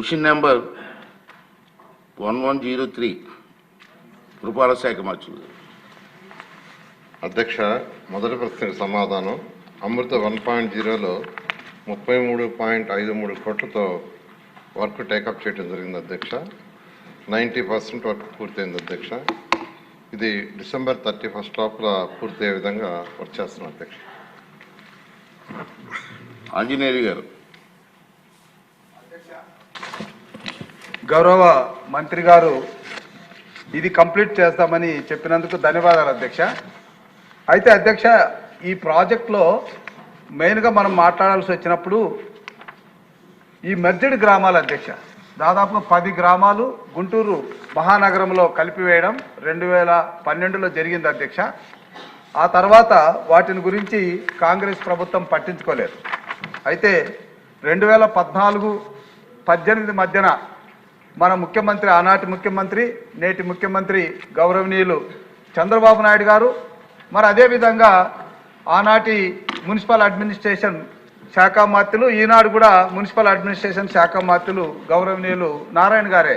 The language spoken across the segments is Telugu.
Question number one one zero three. పురపాలక శాఖ మంత్రులు అధ్యక్ష మొదటి ప్రశ్నకు సమాధానం. అమృత వన్ పాయింట్ జీరోలో ముప్పై మూడు పాయింట్ ఐదు మూడు కోట్లతో వర్క్ టేకప్ చేయడం జరిగింది అధ్యక్ష. నైంటీ పర్సెంట్ వర్క్ పూర్తయింది అధ్యక్ష. ఇది డిసెంబర్ థర్టీ ఫస్ట్ లోపల పూర్తయ్యే విధంగా వర్క్ చేస్తున్నాం అధ్యక్ష. ఆంజనేయులు గారు. గౌరవ మంత్రి గారు ఇది కంప్లీట్ చేస్తామని చెప్పినందుకు ధన్యవాదాలు అధ్యక్ష. అయితే అధ్యక్ష ఈ ప్రాజెక్ట్లో మెయిన్గా మనం మాట్లాడాల్సి వచ్చినప్పుడు ఈ మెర్జెడ్ గ్రామాల అధ్యక్ష దాదాపుగా పది గ్రామాలు గుంటూరు మహానగరంలో కలిపివేయడం రెండు వేల పన్నెండులో జరిగింది అధ్యక్ష. ఆ తర్వాత వాటిని గురించి కాంగ్రెస్ ప్రభుత్వం పట్టించుకోలేదు. అయితే రెండు వేల పద్నాలుగు పద్దెనిమిది మధ్యన మన ముఖ్యమంత్రి ఆనాటి ముఖ్యమంత్రి నేటి ముఖ్యమంత్రి గౌరవనీయులు చంద్రబాబు నాయుడు గారు మరి అదేవిధంగా ఆనాటి మున్సిపల్ అడ్మినిస్ట్రేషన్ శాఖ మాత్రులు ఈనాడు కూడా మున్సిపల్ అడ్మినిస్ట్రేషన్ శాఖ మాత్రులు గౌరవనీయులు నారాయణ గారే.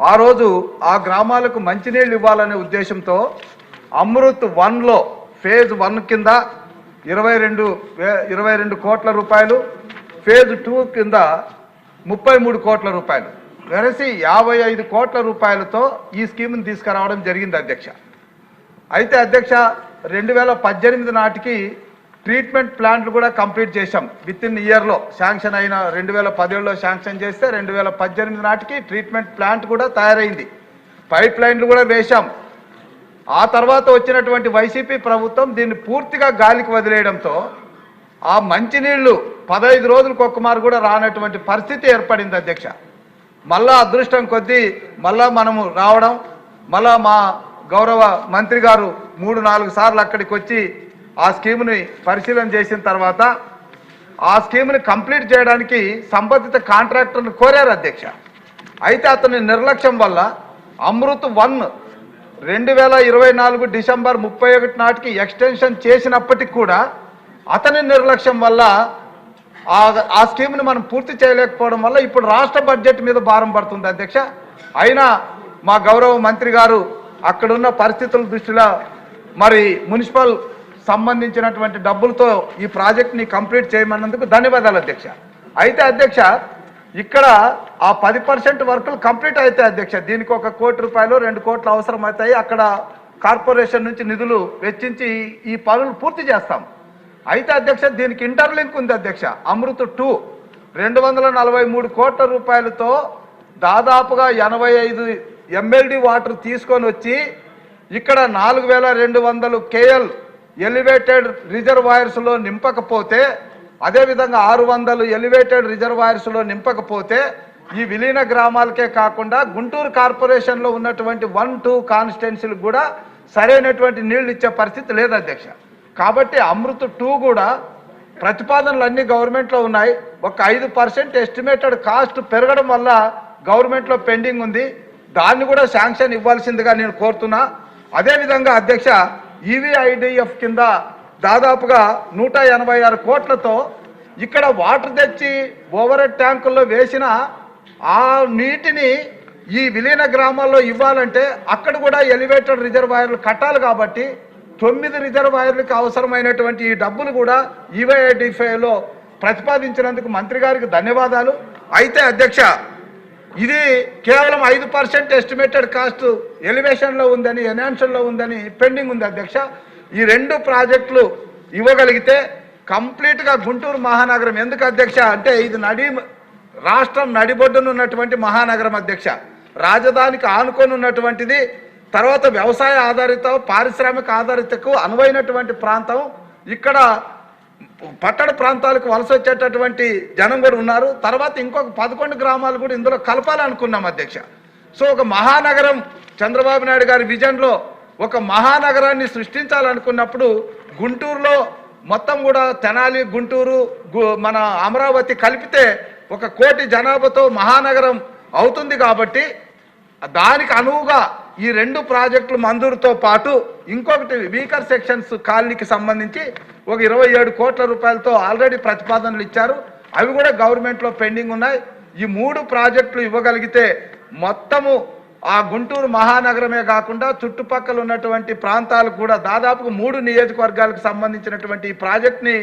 ఆ రోజు ఆ గ్రామాలకు మంచినీళ్ళు ఇవ్వాలనే ఉద్దేశంతో అమృత్ వన్లో ఫేజ్ వన్ కింద ఇరవై రెండు ఇరవై రెండు కోట్ల రూపాయలు ఫేజ్ టూ కింద ముప్పై మూడు కోట్ల రూపాయలు. వెరసి యాభై ఐదు కోట్ల రూపాయలతో ఈ స్కీమ్ని తీసుకురావడం జరిగింది అధ్యక్ష. అయితే అధ్యక్ష రెండు వేల పద్దెనిమిది నాటికి ట్రీట్మెంట్ ప్లాంట్లు కూడా కంప్లీట్ చేశాం. విత్ ఇన్ ఇయర్లో శాంక్షన్ అయిన రెండు వేల పదిహేడులో శాంక్షన్ చేస్తే రెండు వేల పద్దెనిమిది నాటికి ట్రీట్మెంట్ ప్లాంట్ కూడా తయారైంది. పైప్ లైన్లు కూడా వేశాం. ఆ తర్వాత వచ్చినటువంటి వైసీపీ ప్రభుత్వం దీన్ని పూర్తిగా గాలికి వదిలేయడంతో ఆ మంచినీళ్ళు పదహైదు రోజులకు ఒక్కమారు కూడా రానటువంటి పరిస్థితి ఏర్పడింది అధ్యక్ష. మళ్ళా అదృష్టం కొద్దీ మళ్ళా మనము రావడం మళ్ళా మా గౌరవ మంత్రి గారు మూడు నాలుగు సార్లు అక్కడికి వచ్చి ఆ స్కీమ్ని పరిశీలన చేసిన తర్వాత ఆ స్కీమ్ని కంప్లీట్ చేయడానికి సంబంధిత కాంట్రాక్టర్ని కోరారు అధ్యక్ష. అయితే అతని నిర్లక్ష్యం వల్ల అమృత్ వన్ రెండు వేల ఇరవై నాలుగు డిసెంబర్ ముప్పై ఒకటి నాటికి ఎక్స్టెన్షన్ చేసినప్పటికి కూడా అతని నిర్లక్ష్యం వల్ల ఆ ఆ స్కీమ్ని మనం పూర్తి చేయలేకపోవడం వల్ల ఇప్పుడు రాష్ట్ర బడ్జెట్ మీద భారం పడుతుంది అధ్యక్ష. అయినా మా గౌరవ మంత్రి గారు అక్కడున్న పరిస్థితుల దృష్టిలో మరి మున్సిపల్ సంబంధించినటువంటి డబ్బులతో ఈ ప్రాజెక్ట్ని కంప్లీట్ చేయమన్నందుకు ధన్యవాదాలు అధ్యక్ష. అయితే అధ్యక్ష ఇక్కడ ఆ పది పర్సెంట్ వర్కులు కంప్లీట్ అయితే అధ్యక్ష దీనికి ఒక కోటి రూపాయలు రెండు కోట్లు అవసరం అవుతాయి అక్కడ కార్పొరేషన్ నుంచి నిధులు వెచ్చించి ఈ పనులు పూర్తి చేస్తాం. అయితే అధ్యక్ష దీనికి ఇంటర్లింక్ ఉంది అధ్యక్ష. అమృత్ టూ. రెండు వందల నలభై మూడు కోట్ల రూపాయలతో దాదాపుగా ఎనభై ఐదు ఎంఎల్డి వాటర్ తీసుకొని వచ్చి ఇక్కడ నాలుగు వేల రెండు వందలు కేఎల్ ఎలివేటెడ్ రిజర్వాయర్స్లో నింపకపోతే అదేవిధంగా ఆరు వందలు ఎలివేటెడ్ రిజర్వాయర్స్లో నింపకపోతే ఈ విలీన గ్రామాలకే కాకుండా గుంటూరు కార్పొరేషన్లో ఉన్నటువంటి వన్ టూ కాన్స్టిట్యున్సీలకు కూడా సరైనటువంటి నీళ్ళు ఇచ్చే పరిస్థితి లేదు అధ్యక్ష. కాబట్టి అమృత్ టూ కూడా ప్రతిపాదనలు అన్ని గవర్నమెంట్లో ఉన్నాయి. ఒక ఐదు పర్సెంట్ ఎస్టిమేటెడ్ కాస్ట్ పెరగడం వల్ల గవర్నమెంట్లో పెండింగ్ ఉంది. దాన్ని కూడా శాంక్షన్ ఇవ్వాల్సిందిగా నేను కోరుతున్నా. అదేవిధంగా అధ్యక్ష ఈవీఐడిఎఫ్ కింద దాదాపుగా నూట ఎనభై ఆరు కోట్లతో ఇక్కడ వాటర్ తెచ్చి ఓవర్ ట్యాంకుల్లో వేసిన ఆ నీటిని ఈ విలీన గ్రామాల్లో ఇవ్వాలంటే అక్కడ కూడా ఎలివేటెడ్ రిజర్వాయర్లు కట్టాలి కాబట్టి తొమ్మిది రిజర్వాయర్లకు అవసరమైనటువంటి ఈ డబ్బులు కూడా ఈవైఐడిఫైలో ప్రతిపాదించినందుకు మంత్రి గారికి ధన్యవాదాలు. అయితే అధ్యక్ష ఇది కేవలం ఐదు పర్సెంట్ ఎస్టిమేటెడ్ కాస్ట్ ఎలివేషన్లో ఉందని ఎనాన్షన్లో ఉందని పెండింగ్ ఉంది అధ్యక్ష. ఈ రెండు ప్రాజెక్టులు ఇవ్వగలిగితే కంప్లీట్గా గుంటూరు మహానగరం ఎందుకు అధ్యక్ష అంటే ఇది నడి రాష్ట్రం నడిబొడ్డునున్నటువంటి మహానగరం అధ్యక్ష. రాజధానికి ఆనుకొని ఉన్నటువంటిది తర్వాత వ్యవసాయ ఆధారిత పారిశ్రామిక ఆధారితకు అనువైనటువంటి ప్రాంతం. ఇక్కడ పట్టణ ప్రాంతాలకు వలస వచ్చేటటువంటి జనం కూడా ఉన్నారు. తర్వాత ఇంకొక పదకొండు గ్రామాలు కూడా ఇందులో కలపాలనుకున్నాం అధ్యక్ష. సో ఒక మహానగరం చంద్రబాబు నాయుడు గారి విజన్లో ఒక మహానగరాన్ని సృష్టించాలనుకున్నప్పుడు గుంటూరులో మొత్తం కూడా తెనాలి గుంటూరు గు- మన అమరావతి కలిపితే ఒక కోటి జనాభాతో మహానగరం అవుతుంది కాబట్టి దానికి అనువుగా ఈ రెండు ప్రాజెక్టులు మంజూరుతో పాటు ఇంకొకటి వీకర్ సెక్షన్స్ కాలనీకి సంబంధించి ఒక ఇరవై ఏడు కోట్ల రూపాయలతో ఆల్రెడీ ప్రతిపాదనలు ఇచ్చారు. అవి కూడా గవర్నమెంట్లో పెండింగ్ ఉన్నాయి. ఈ మూడు ప్రాజెక్టులు ఇవ్వగలిగితే మొత్తము ఆ గుంటూరు మహానగరమే కాకుండా చుట్టుపక్కల ఉన్నటువంటి ప్రాంతాలకు కూడా దాదాపు మూడు నియోజకవర్గాలకు సంబంధించినటువంటి ఈ ప్రాజెక్ట్ని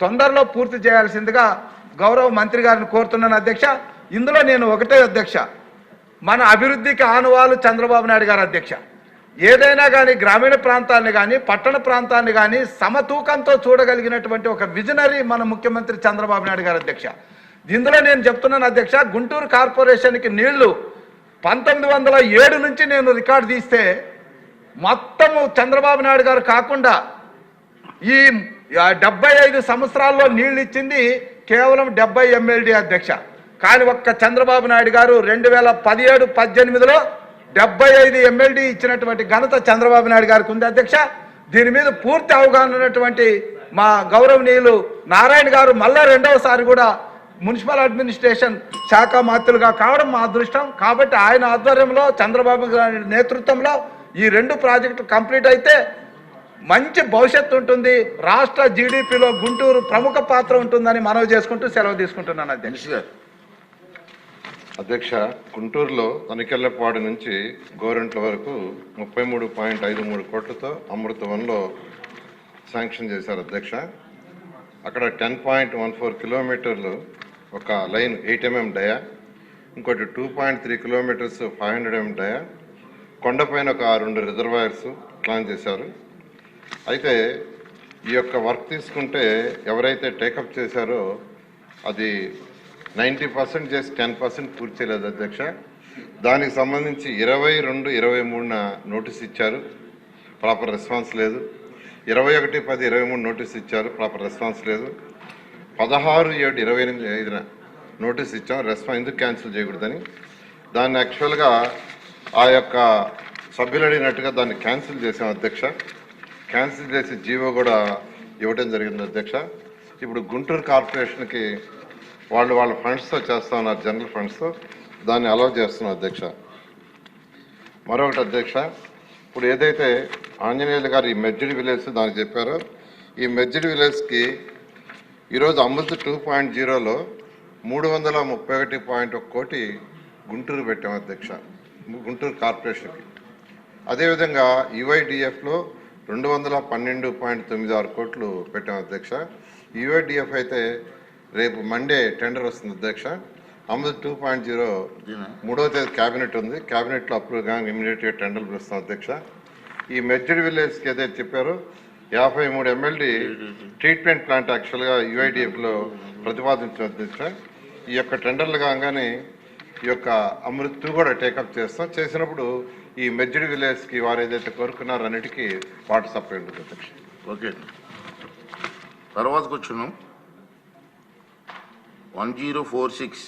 తొందరలో పూర్తి చేయాల్సిందిగా గౌరవ మంత్రి గారిని కోరుతున్నాను అధ్యక్ష. ఇందులో నేను ఒకటే అధ్యక్ష. మన అభివృద్ధికి ఆనవాలు చంద్రబాబు నాయుడు గారు అధ్యక్ష. ఏదైనా కానీ గ్రామీణ ప్రాంతాన్ని కానీ పట్టణ ప్రాంతాన్ని కానీ సమతూకంతో చూడగలిగినటువంటి ఒక విజనరీ మన ముఖ్యమంత్రి చంద్రబాబు నాయుడు గారు అధ్యక్ష. ఇందులో నేను చెప్తున్నాను అధ్యక్ష గుంటూరు కార్పొరేషన్కి నీళ్ళు పంతొమ్మిది వందల ఏడు నుంచి నేను రికార్డు తీస్తే మొత్తము చంద్రబాబు నాయుడు గారు కాకుండా ఈ డెబ్బై ఐదు సంవత్సరాల్లో నీళ్ళు ఇచ్చింది కేవలం డెబ్బై ఎమ్మెల్డీ అధ్యక్ష. కానీ ఒక్క చంద్రబాబు నాయుడు గారు రెండు వేల పదిహేడు పద్దెనిమిదిలో డెబ్బై ఐదు ఎమ్మెల్డీ ఇచ్చినటువంటి ఘనత చంద్రబాబు నాయుడు గారికి ఉంది అధ్యక్ష. దీని మీద పూర్తి అవగాహన ఉన్నటువంటి మా గౌరవనీయులు నారాయణ గారు మళ్ళా రెండవసారి కూడా మున్సిపల్ అడ్మినిస్ట్రేషన్ శాఖ మాత్రులుగా కావడం మా అదృష్టం. కాబట్టి ఆయన ఆధ్వర్యంలో చంద్రబాబు గారి నేతృత్వంలో ఈ రెండు ప్రాజెక్టు కంప్లీట్ అయితే మంచి భవిష్యత్తు ఉంటుంది. రాష్ట్ర జీడిపిలో గుంటూరు ప్రముఖ పాత్ర ఉంటుందని మనవి చేసుకుంటూ సెలవు తీసుకుంటున్నాను అధ్యక్ష. గారు అధ్యక్ష గుంటూరులో తనికెళ్ళపాడు నుంచి గోరంట్ల వరకు ముప్పై మూడు పాయింట్ ఐదు మూడు కోట్లతో అమృత వన్లో శాంక్షన్ చేశారు అధ్యక్ష. అక్కడ టెన్ పాయింట్ వన్ ఫోర్ కిలోమీటర్లు ఒక లైన్ ఎయిట్ ఎంఎం డయా ఇంకోటి two point three kilometres five hundred MM dia కొండపైన ఒక రెండు రిజర్వాయర్స్ ప్లాన్ చేశారు. అయితే ఈ యొక్క వర్క్ తీసుకుంటే ఎవరైతే టేకప్ చేశారో అది నైంటీ పర్సెంట్ చేసి టెన్ పర్సెంట్ పూర్తి చేయలేదు అధ్యక్ష. దానికి సంబంధించి ఇరవై రెండు ఇరవై మూడున నోటీస్ ఇచ్చారు. ప్రాపర్ రెస్పాన్స్ లేదు. ఇరవై ఒకటి పది ఇరవై మూడు నోటీస్ ఇచ్చారు. ప్రాపర్ రెస్పాన్స్ లేదు. పదహారు ఏడు ఇరవై ఎనిమిది ఐదున నోటీస్ ఇచ్చాం. రెస్పాన్స్ ఎందుకు క్యాన్సిల్ చేయకూడదని? దాన్ని యాక్చువల్గా ఆ యొక్క సభ్యులు అడిగినట్టుగా దాన్ని క్యాన్సిల్ చేసాం అధ్యక్ష. క్యాన్సిల్ చేసి జీవో కూడా ఇవ్వడం జరిగింది అధ్యక్ష. ఇప్పుడు గుంటూరు కార్పొరేషన్కి వాళ్ళు వాళ్ళ ఫండ్స్తో చేస్తా ఉన్నారు జనరల్ ఫండ్స్తో దాన్ని అలౌ చేస్తున్నాం అధ్యక్ష. మరొకటి అధ్యక్ష ఇప్పుడు ఏదైతే ఆంజనేయులు గారు ఈ మెజ్జిడి విలేజ్ దానికి చెప్పారో ఈ మెజ్జిడి విలేజ్కి ఈరోజు అమృత్ టూ పాయింట్ జీరోలో మూడు వందల ముప్పై ఒకటి పాయింట్ ఒక కోటి గుంటూరు పెట్టాం అధ్యక్ష గుంటూరు కార్పొరేషన్కి అదేవిధంగా యుఐడిఎఫ్లో రెండు వందల పన్నెండు పాయింట్ తొమ్మిది ఆరు కోట్లు పెట్టాం అధ్యక్ష. యుఐడిఎఫ్ అయితే రేపు మండే టెండర్ వస్తుంది అధ్యక్ష. Amrut two point zero? మూడవ తేదీ క్యాబినెట్ ఉంది. క్యాబినెట్లో అప్రూవ్ కానీ ఇమీడియట్గా టెండర్లు పిలుస్తాం అధ్యక్ష. ఈ మెజ్జిడి విలేజ్కి ఏదైతే చెప్పారో యాభై మూడు ఎమ్మెల్డీ ట్రీట్మెంట్ ప్లాంట్ యాక్చువల్గా యుఐడిఎఫ్లో ప్రతిపాదించిన అధ్యక్ష. ఈ యొక్క టెండర్లు కాగానే ఈ యొక్క అమృత్ కూడా టేకప్ చేస్తాం. చేసినప్పుడు ఈ మెజ్జిడి విలేజ్కి వారు ఏదైతే కోరుకున్నారో అన్నిటికీ వాటర్ సప్లై ఉంటుంది అధ్యక్ష. ఓకే. తర్వాతకు వచ్చున్నాం one zero four six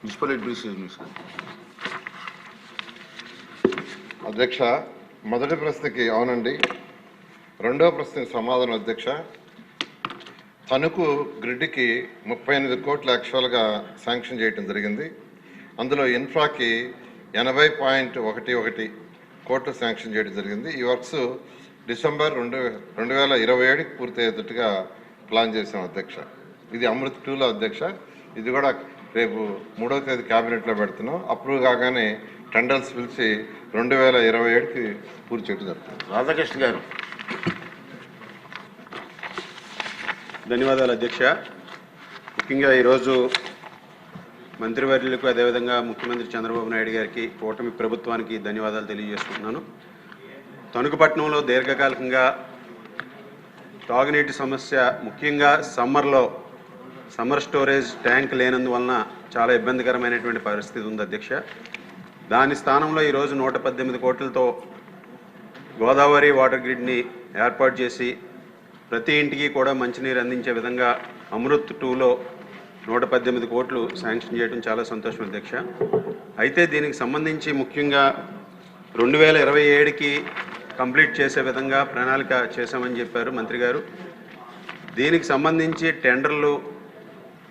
municipal administration minister అధ్యక్ష మొదటి ప్రశ్నకి అవునండి. రెండవ ప్రశ్నకి సమాధానం అధ్యక్ష. తణుకు గ్రిడ్కి ముప్పై ఎనిమిది కోట్ల యాక్చువల్గా శాంక్షన్ చేయడం జరిగింది. అందులో ఇన్ఫ్రాకి ఎనభై పాయింట్ ఒకటి ఒకటి కోట్లు శాంక్షన్ చేయడం జరిగింది. ఈ వర్క్స్ డిసెంబర్ రెండు రెండు వేల ఇరవై ఏడుకి పూర్తయ్యేటట్టుగా ప్లాన్ చేసాం అధ్యక్ష. ఇది అమృత్ టూలో అధ్యక్ష. ఇది కూడా రేపు మూడవ తేదీ క్యాబినెట్లో పెడుతున్నాం. అప్రూవ్ కాగానే టెండర్స్ పిలిచి రెండు వేల ఇరవై ఏడుకి పూర్తి చేయడం జరుగుతుంది. రాధాకృష్ణ గారు. ధన్యవాదాలు అధ్యక్ష. ముఖ్యంగా ఈరోజు మంత్రివర్యులకు అదేవిధంగా ముఖ్యమంత్రి చంద్రబాబు నాయుడు గారికి కూటమి ప్రభుత్వానికి ధన్యవాదాలు తెలియజేసుకుంటున్నాను. తణుకుపట్నంలో దీర్ఘకాలికంగా తాగునీటి సమస్య ముఖ్యంగా సమ్మర్లో సమ్మర్ స్టోరేజ్ ట్యాంక్ లేనందువలన చాలా ఇబ్బందికరమైనటువంటి పరిస్థితి ఉంది అధ్యక్ష. దాని స్థానంలో ఈరోజు నూట పద్దెనిమిది కోట్లతో గోదావరి వాటర్ గ్రిడ్ని ఏర్పాటు చేసి ప్రతి ఇంటికి కూడా మంచినీరు అందించే విధంగా అమృత్ టూలో నూట పద్దెనిమిది కోట్లు శాంక్షన్ చేయడం చాలా సంతోషం అధ్యక్ష. అయితే దీనికి సంబంధించి ముఖ్యంగా రెండు వేల ఇరవై ఏడుకి కంప్లీట్ చేసే విధంగా ప్రణాళిక చేశామని చెప్పారు మంత్రి గారు. దీనికి సంబంధించి టెండర్లు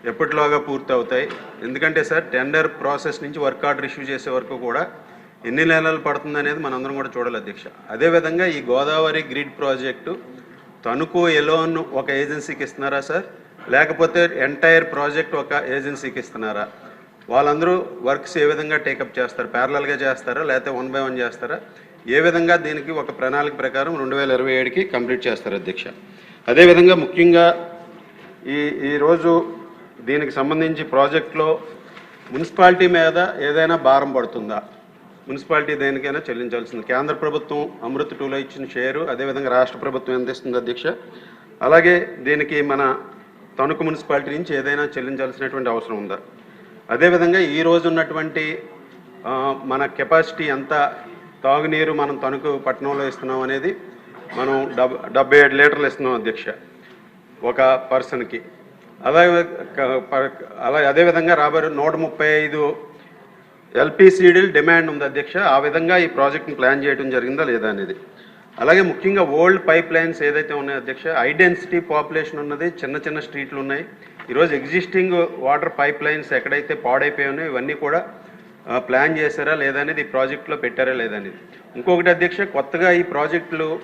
ఎప్పటిలోగా పూర్తి అవుతాయి ఎందుకంటే సార్ టెండర్ ప్రాసెస్ నుంచి వర్క్ ఆర్డర్ ఇష్యూ చేసే వరకు కూడా ఎన్ని నెలలు పడుతుంది అనేది మనందరం కూడా చూడాలి అధ్యక్ష. అదేవిధంగా ఈ Godavari grid project Tanuku alone ఒక ఏజెన్సీకి ఇస్తున్నారా సార్? లేకపోతే ఎంటైర్ ప్రాజెక్ట్ ఒక ఏజెన్సీకి ఇస్తున్నారా? వాళ్ళందరూ వర్క్స్ ఏ విధంగా టేకప్ చేస్తారు? ప్యారలల్గా చేస్తారా? లేకపోతే వన్ బై వన్ చేస్తారా? ఏ విధంగా దీనికి ఒక ప్రణాళిక ప్రకారం రెండు వేల ఇరవై ఏడుకి కంప్లీట్ చేస్తారు అధ్యక్ష. అదేవిధంగా ముఖ్యంగా ఈ ఈరోజు దీనికి సంబంధించి ప్రాజెక్టులో మున్సిపాలిటీ మీద ఏదైనా భారం పడుతుందా? మున్సిపాలిటీ దేనికైనా చెల్లించాల్సింది. కేంద్ర ప్రభుత్వం అమృత్ టూలో ఇచ్చిన షేరు అదేవిధంగా రాష్ట్ర ప్రభుత్వం ఎంత ఇస్తుంది అధ్యక్ష అలాగే దీనికి మన తణుకు మున్సిపాలిటీ నుంచి ఏదైనా చెల్లించాల్సినటువంటి అవసరం ఉందా? అదేవిధంగా ఈ రోజు ఉన్నటువంటి మన కెపాసిటీ ఎంత తాగునీరు మనం తణుకు పట్టణంలో ఇస్తున్నాం అనేది మనం డబ్ డెబ్బై ఏడు లీటర్లు ఇస్తున్నాం అధ్యక్ష ఒక పర్సన్కి. అలాగే క- ప- అలా అదేవిధంగా రాబోయే నూట ముప్పై ఐదు ఎల్పిసిడీలు డిమాండ్ ఉంది అధ్యక్ష. ఆ విధంగా ఈ ప్రాజెక్ట్ని ప్లాన్ చేయడం జరిగిందా లేదా అనేది. అలాగే ముఖ్యంగా ఓల్డ్ పైప్ లైన్స్ ఏదైతే ఉన్నాయో అధ్యక్ష ఐడెన్సిటీ పాపులేషన్ ఉన్నది చిన్న చిన్న స్ట్రీట్లు ఉన్నాయి. ఈరోజు ఎగ్జిస్టింగ్ వాటర్ పైప్ లైన్స్ ఎక్కడైతే పాడైపోయి ఉన్నాయో ఇవన్నీ కూడా ప్లాన్ చేశారా లేదా అనేది ఈ ప్రాజెక్టులో పెట్టారా లేదా అనేది. ఇంకొకటి అధ్యక్ష కొత్తగా ఈ ప్రాజెక్టులు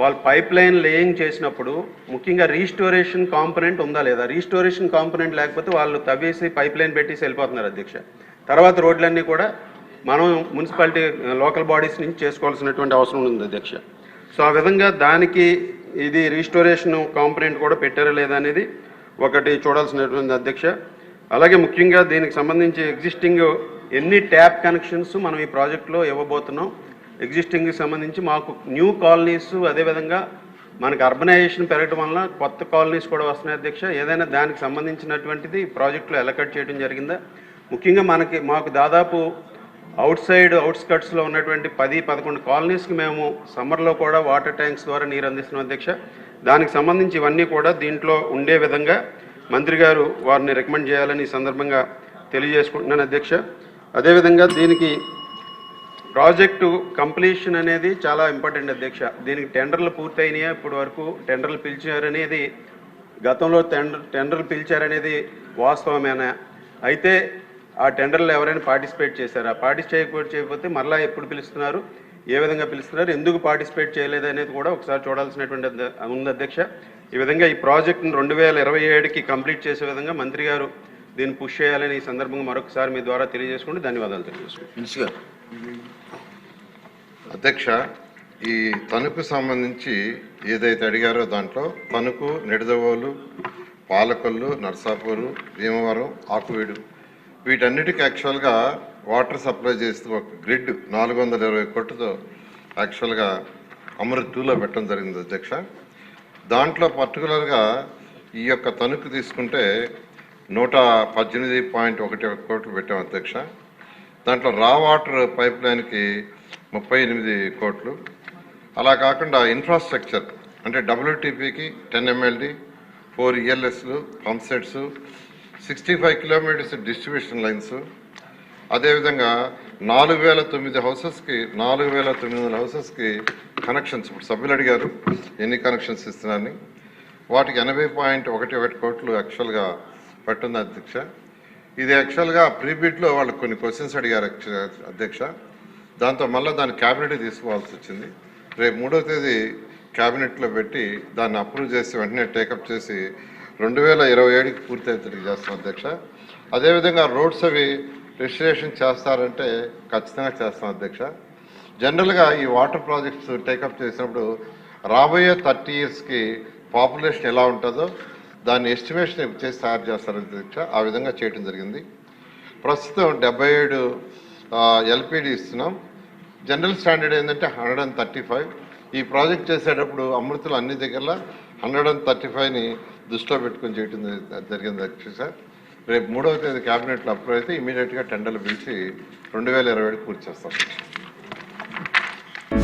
వాళ్ళు పైప్ లైన్ లేయింగ్ చేసినప్పుడు ముఖ్యంగా రీస్టోరేషన్ కాంపనెంట్ ఉందా లేదా? రీస్టోరేషన్ కాంపనెంట్ లేకపోతే వాళ్ళు తవ్వేసి పైప్ లైన్ పెట్టేసి వెళ్ళిపోతున్నారు అధ్యక్ష. తర్వాత రోడ్లన్నీ కూడా మనం మున్సిపాలిటీ లోకల్ బాడీస్ నుంచి చేసుకోవాల్సినటువంటి అవసరం ఉంది అధ్యక్ష. సో ఆ విధంగా దానికి ఇది రీస్టోరేషన్ కాంపనెంట్ కూడా పెట్టారా లేదా అనేది ఒకటి చూడాల్సినటువంటి అధ్యక్ష. అలాగే ముఖ్యంగా దీనికి సంబంధించి ఎగ్జిస్టింగ్ ఎన్ని ట్యాప్ కనెక్షన్స్ మనం ఈ ప్రాజెక్ట్లో ఇవ్వబోతున్నాం? ఎగ్జిస్టింగ్కి సంబంధించి మాకు న్యూ కాలనీస్ అదేవిధంగా మనకి అర్బనైజేషన్ పెరగడం వలన కొత్త కాలనీస్ కూడా వస్తున్నాయి అధ్యక్ష. ఏదైనా దానికి సంబంధించినటువంటిది ప్రాజెక్టులో ఎలకట్ చేయడం జరిగిందా? ముఖ్యంగా మనకి మాకు దాదాపు అవుట్ సైడ్ అవుట్స్కట్స్లో ఉన్నటువంటి పది పదకొండు కాలనీస్కి మేము సమ్మర్లో కూడా వాటర్ ట్యాంక్స్ ద్వారా నీరు అందిస్తున్నాం అధ్యక్ష. దానికి సంబంధించి ఇవన్నీ కూడా దీంట్లో ఉండే విధంగా మంత్రి గారు వారిని రికమెండ్ చేయాలని ఈ సందర్భంగా తెలియజేసుకుంటున్నాను అధ్యక్ష. అదేవిధంగా దీనికి ప్రాజెక్టు కంప్లీషన్ అనేది చాలా ఇంపార్టెంట్ అధ్యక్ష. దీనికి టెండర్లు పూర్తయినాయా? ఇప్పటి వరకు టెండర్లు పిలిచారనేది గతంలో టెండర్ టెండర్లు పిలిచారనేది వాస్తవమేనా? అయితే ఆ టెండర్లు ఎవరైనా పార్టిసిపేట్ చేశారా? పార్టిసిపేట్ చేయకపోతే మరలా ఎప్పుడు పిలుస్తున్నారు? ఏ విధంగా పిలుస్తున్నారు? ఎందుకు పార్టిసిపేట్ చేయలేదు అనేది కూడా ఒకసారి చూడాల్సినటువంటి ఉంది అధ్యక్ష. ఈ విధంగా ఈ ప్రాజెక్ట్ను రెండు వేల ఇరవై ఏడుకి కంప్లీట్ చేసే విధంగా మంత్రి గారు దీన్ని పుష్ చేయాలని ఈ సందర్భంగా మరొకసారి మీ ద్వారా తెలియజేసుకోండి ధన్యవాదాలు తెలియజేసుకుంటాను అధ్యక్ష ఈ తణుకు సంబంధించి ఏదైతే అడిగారో దాంట్లో తణుకు నిడదవోలు పాలకొల్లు నర్సాపూరు భీమవరం ఆకువీడు వీటన్నిటికీ యాక్చువల్గా వాటర్ సప్లై చేస్తూ ఒక గ్రిడ్ నాలుగు వందల ఇరవై కోట్లతో యాక్చువల్గా అమృత్ టూలో పెట్టడం జరిగింది అధ్యక్ష. దాంట్లో పర్టికులర్గా ఈ యొక్క తణుకు తీసుకుంటే నూట పద్దెనిమిది పాయింట్ ఒకటి ఒక కోట్లు పెట్టాం అధ్యక్ష. దాంట్లో రా వాటర్ పైప్ లైన్కి ముప్పై ఎనిమిది కోట్లు. అలా కాకుండా ఇన్ఫ్రాస్ట్రక్చర్ అంటే డబ్ల్యూటీపీకి ten MLD four ఈఎల్ఎస్లు pumpsets sixty five kilometres distribution lines అదేవిధంగా నాలుగు వేల తొమ్మిది హౌసెస్కి నాలుగు వేల తొమ్మిది వందల హౌసెస్కి కనెక్షన్స్ ఇప్పుడు సభ్యులు అడిగారు ఎన్ని కనెక్షన్స్ ఇస్తున్నారని. వాటికి ఎనభై పాయింట్ ఒకటి ఒకటి కోట్లు యాక్చువల్గా పట్టుంది అధ్యక్ష. ఇది యాక్చువల్గా ప్రీబిడ్లో వాళ్ళు కొన్ని క్వశ్చన్స్ అడిగారు అధ్యక్ష. దాంతో మళ్ళీ దాన్ని క్యాబినెట్ తీసుకోవాల్సి వచ్చింది. రేపు మూడో తేదీ క్యాబినెట్లో పెట్టి దాన్ని అప్రూవ్ చేసి వెంటనే టేకప్ చేసి రెండు వేల ఇరవై ఏడుకి పూర్తి అయ్యేటట్టు చేస్తాం అధ్యక్ష. అదేవిధంగా రోడ్స్ అవి రిజిస్ట్రేషన్ చేస్తారంటే ఖచ్చితంగా చేస్తాం అధ్యక్ష. జనరల్గా ఈ వాటర్ ప్రాజెక్ట్స్ టేకప్ చేసినప్పుడు రాబోయే థర్టీ ఇయర్స్కి పాపులేషన్ ఎలా ఉంటుందో దాన్ని ఎస్టిమేషన్ చేసి తయారు చేస్తారు అధ్యక్ష. ఆ విధంగా చేయడం జరిగింది. ప్రస్తుతం డెబ్బై ఏడు ఎల్పిడి ఇస్తున్నాం. జనరల్ స్టాండర్డ్ ఏంటంటే హండ్రెడ్ అండ్ థర్టీ ఫైవ్. ఈ ప్రాజెక్ట్ చేసేటప్పుడు అమృతులు అన్ని దగ్గర హండ్రెడ్ అండ్ థర్టీ ఫైవ్ని దృష్టిలో పెట్టుకొని చేయడం జరిగింది జరిగింది సార్. రేపు మూడవ తేదీ క్యాబినెట్లో అప్రూవ్ అయితే ఇమీడియట్గా టెండర్లు పిలిచి రెండు వేల ఇరవై ఏడు పూర్తి చేస్తాం.